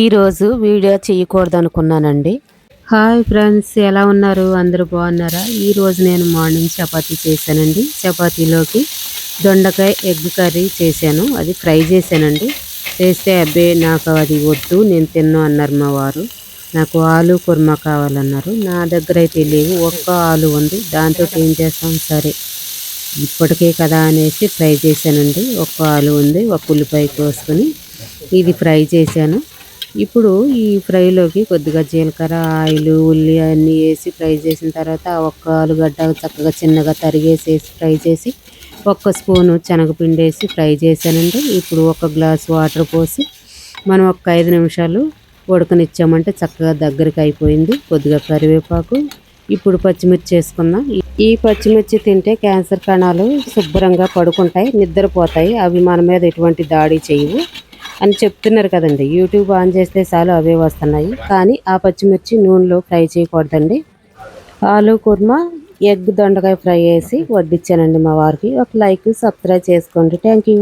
ఈరోజు వీడియో చేయకూడదు అనుకున్నానండి హాయ్ ఫ్రెండ్స్ ఎలా ఉన్నారు? అందరూ బాగున్నారా? ఈరోజు నేను మార్నింగ్ చపాతీ చేశానండి. చపాతీలోకి దొండకాయ ఎగ్ కర్రీ చేశాను. అది ఫ్రై చేశానండి. చేస్తే అబ్బే నాకు అది వద్దు నేను తిన్ను అన్నారు మా వారు. నాకు ఆలు కుర్మా కావాలన్నారు. నా దగ్గర అయితే లేవు ఒక్క ఆలు ఉంది. దాంతో ఏం చేస్తాం? సరే. ఇప్పటికే కదా అనేసి ఫ్రై చేశానండి. ఒక్క ఆలు ఉంది ఒక ఉల్లిపాయ కోసుకొని ఇది ఫ్రై చేశాను. ఇప్పుడు ఈ ఫ్రైలోకి కొద్దిగా జీలకర్ర ఆయిల్ ఉల్లి అన్నీ వేసి ఫ్రై చేసిన తర్వాత ఒక్క ఆలుగడ్డ చక్కగా చిన్నగా తరిగేసేసి ఫ్రై చేసి ఒక్క స్పూను శనగపిండి వేసి ఫ్రై చేశానండి. ఇప్పుడు ఒక గ్లాస్ వాటర్ పోసి మనం ఒక ఐదు నిమిషాలు ఉడకనిచ్చామంటే చక్కగా దగ్గరికి అయిపోయింది. కొద్దిగా కరివేపాకు ఇప్పుడు పచ్చిమిర్చి వేసుకుందాం ఈ పచ్చిమిర్చి తింటే క్యాన్సర్ కణాలు శుభ్రంగా పడుకుంటాయి నిద్రపోతాయి. అవి మన మీద ఎటువంటి దాడి చేయవు. అని చెప్తున్నారు కదండి. యూట్యూబ్ ఆన్ చేస్తే చాలు అవే వస్తున్నాయి. కానీ ఆ పచ్చిమిర్చి నూనెలో ఫ్రై చేయకూడదండి. ఆలు కుర్మా ఎగ్ దొండకాయ ఫ్రై వేసి వడ్డించానండి మా వారికి. ఒక లైక్ సబ్స్క్రైబ్ చేసుకోండి. Thank you